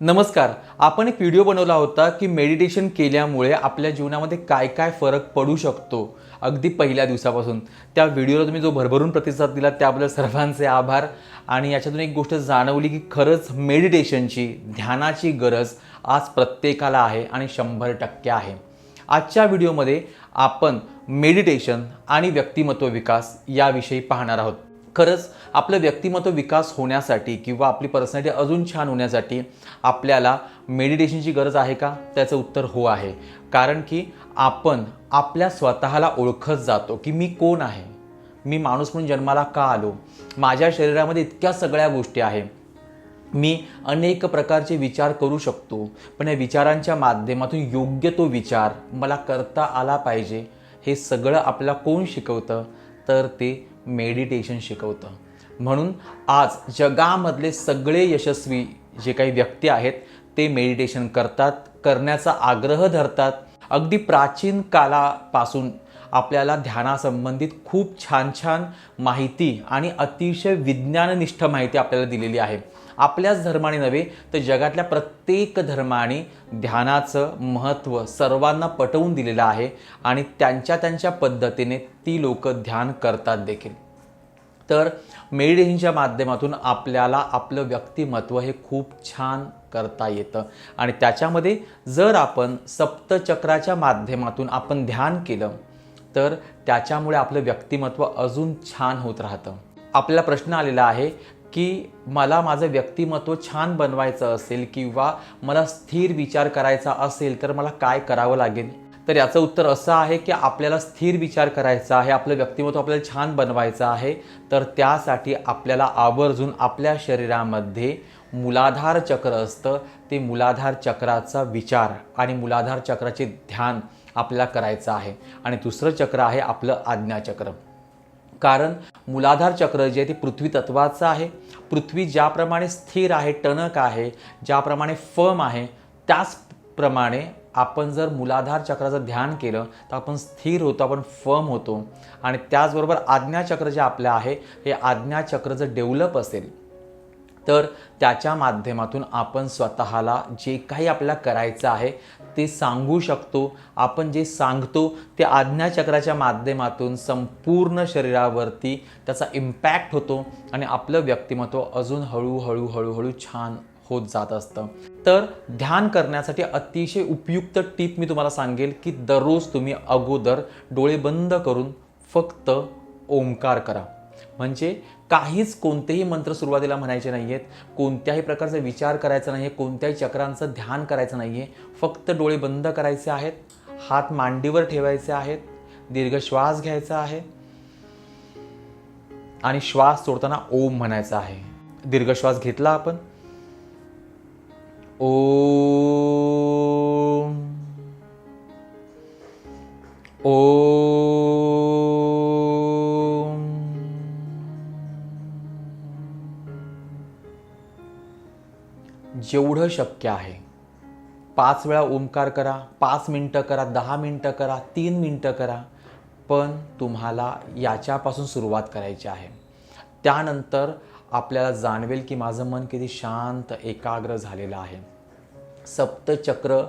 नमस्कार. आपण एक व्हिडिओ बनवला होता की मेडिटेशन केल्यामुळे आपल्या जीवनामध्ये काय काय फरक पडू शकतो अगदी पहिल्या दिवसापासून. त्या व्हिडिओला तुम्ही जो भरभरून प्रतिसाद दिला त्याबद्दल सर्वांचे आभार. आणि याच्यातून एक गोष्ट जाणवली की खरंच मेडिटेशनची ध्यानाची गरज आज प्रत्येकाला आहे आणि शंभर टक्के आहे. आजच्या व्हिडिओमध्ये आपण मेडिटेशन आणि व्यक्तिमत्व विकास याविषयी पाहणार आहोत. खरंच आपलं व्यक्तिमत्व विकास होण्यासाठी किंवा आपली पर्सनॅलिटी अजून छान होण्यासाठी आपल्याला मेडिटेशनची गरज आहे का? त्याचं उत्तर हो आहे. कारण की आपण आपल्या स्वतःला ओळखत जातो की मी कोण आहे? मी माणूस म्हणून जन्माला का आलो? माझ्या शरीरामध्ये इतक्या सगळ्या गोष्टी आहे मी अनेक प्रकारचे विचार करू शकतो पण या विचारांच्या माध्यमातून योग्य तो विचार मला करता आला पाहिजे. हे सगळं आपल्याला कोण शिकवतं? तर ते मेडिटेशन शिकवतं. म्हणून आज जगामधले सगळे यशस्वी जे काही व्यक्ती आहेत ते मेडिटेशन करतात करण्याचा आग्रह धरतात. अगदी प्राचीन कालापासून आपल्याला ध्यानासंबंधित खूप छान छान माहिती आणि अतिशय विज्ञाननिष्ठ माहिती आपल्याला दिलेली आहे. आपल्याच धर्माने नव्हे तर जगातल्या प्रत्येक धर्माने ध्यानाचं महत्त्व सर्वांना पटवून दिलेलं आहे आणि त्यांच्या त्यांच्या पद्धतीने ती लोक ध्यान करतात देखील. तर मेडिटेशनच्या माध्यमातून आपल्याला आपलं व्यक्तिमत्व हे खूप छान करता येतं. आणि त्याच्यामध्ये जर आपण सप्तचक्राच्या माध्यमातून आपण ध्यान केलं तर त्याच्यामुळे आपलं व्यक्तिमत्व अजून छान होत राहतं. आपल्याला प्रश्न आलेला आहे की मला माझं व्यक्तिमत्व छान बनवायचं असेल किंवा मला स्थिर विचार करायचा असेल तर मला काय करावं लागेल? तर याचं उत्तर असं आहे की आपल्याला स्थिर विचार करायचा आहे आपलं व्यक्तिमत्व आपल्याला छान बनवायचं आहे तर त्यासाठी आपल्याला आवर्जून आपल्या शरीरामध्ये मूलाधार चक्र असतं. ते मूलाधार चक्राचा विचार आणि मूलाधार चक्राचे ध्यान आपल्याला करायचं आहे. आणि दुसरं चक्र आहे आपलं आज्ञाचक्र कारण मूलाधार चक्र जे आहे ते पृथ्वी तत्वाचं आहे. पृथ्वी ज्याप्रमाणे स्थिर आहे टणक आहे ज्याप्रमाणे फर्म आहे त्याचप्रमाणे आपण जर मूलाधार चक्राचं ध्यान केलं तर आपण स्थिर होतो आपण फर्म होतो. आणि त्याचबरोबर आज्ञाचक्र जे आपलं आहे हे आज्ञाचक्र जर डेव्हलप असेल तर त्याच्या माध्यमातून आपण स्वतःला जे काही आपल्याला करायचं आहे ते सांगू शकतो. आपण जे सांगतो ते आज्ञाचक्राच्या माध्यमातून संपूर्ण शरीरावरती त्याचा इम्पॅक्ट होतो आणि आपलं व्यक्तिमत्व अजून हळूहळू हळूहळू छान होत जात असतं. तर ध्यान करण्यासाठी अतिशय उपयुक्त टीप मी तुम्हाला सांगेल की दररोज तुम्ही अगोदर डोळे बंद करून फक्त ओंकार करा. म्हणजे काहीच कोणतेही मंत्र सुरुवातीला म्हणायचे नाही आहेत कोणत्याही प्रकारचा विचार करायचा नाही आहे कोणत्याही चक्रांचं ध्यान करायचं नाही आहे फक्त डोळे बंद करायचे आहेत हात मांडीवर ठेवायचे आहेत दीर्घ श्वास घ्यायचा आहे आणि श्वास सोडताना ओम म्हणायचा आहे. दीर्घ श्वास घेतला आपण. ओम. ओम. जेवढं शक्य आहे. पाच वेळा ओंकार करा पाच मिनटं करा दहा मिनटं करा तीन मिनटं करा पण तुम्हाला याच्यापासून सुरुवात करायची आहे. त्यानंतर आपल्याला जाणवेल की माझं मन किती शांत एकाग्र झालेलं आहे. सप्तचक्र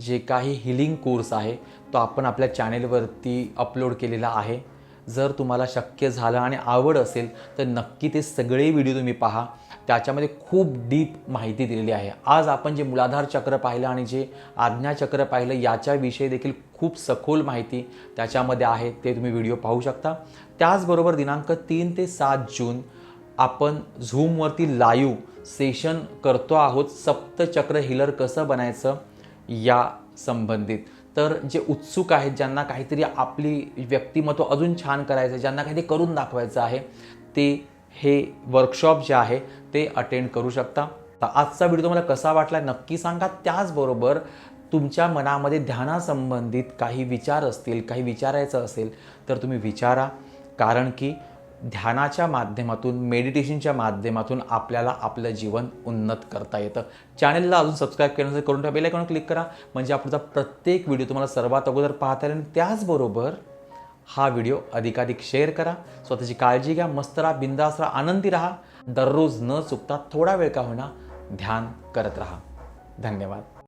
जे काही हिलिंग कोर्स आहे तो आपण आपल्या चॅनेलवरती अपलोड केलेला आहे. जर तुम्हाला शक्य झालं आणि आवड असेल तर नक्की ते सगळे व्हिडिओ तुम्ही पहा. त्याच्यामध्ये खूप डीप माहिती दिलेली आहे. आज आपण जे मूलाधार चक्र पाहिलं आणि जे आज्ञाचक्र पाहिलं याच्याविषयी देखील खूप सखोल माहिती त्याच्यामध्ये आहे. ते तुम्ही व्हिडिओ पाहू शकता. त्याचबरोबर दिनांक तीन ते सात जून आपण झूमवरती लाईव्ह सेशन करतो आहोत. सप्तचक्र हिलर कसं बनायचं या संबंधित. तर जे उत्सुक आहेत ज्यांना काहीतरी आपली व्यक्तिमत्व अजून छान करायचं आहे ज्यांना काहीतरी करून दाखवायचं आहे ते हे वर्कशॉप जे आहे ते अटेंड करू शकता. तर आजचा व्हिडिओ तुम्हाला कसा वाटला नक्की सांगा. त्याचबरोबर तुमच्या मनामध्ये ध्यानासंबंधित काही विचार असतील काही विचारायचं असेल तर तुम्ही विचारा. कारण की ध्यानाच्या माध्यमातून मेडिटेशनच्या माध्यमातून आपल्याला आपलं जीवन उन्नत करता येतं. चॅनलला अजून सबस्क्राईब केलं करून ठेवा. बेल क्लिक करा. म्हणजे आपला प्रत्येक व्हिडिओ तुम्हाला सर्वात अगोदर पाहता येईल. आणि त्याचबरोबर हा व्हिडिओ अधिकाधिक शेअर करा. स्वतःची काळजी घ्या. मस्त राहा. बिंदास राहा. आनंदी राहा. दररोज न चुकता थोडा वेळ का होईना ध्यान करत राहा. धन्यवाद.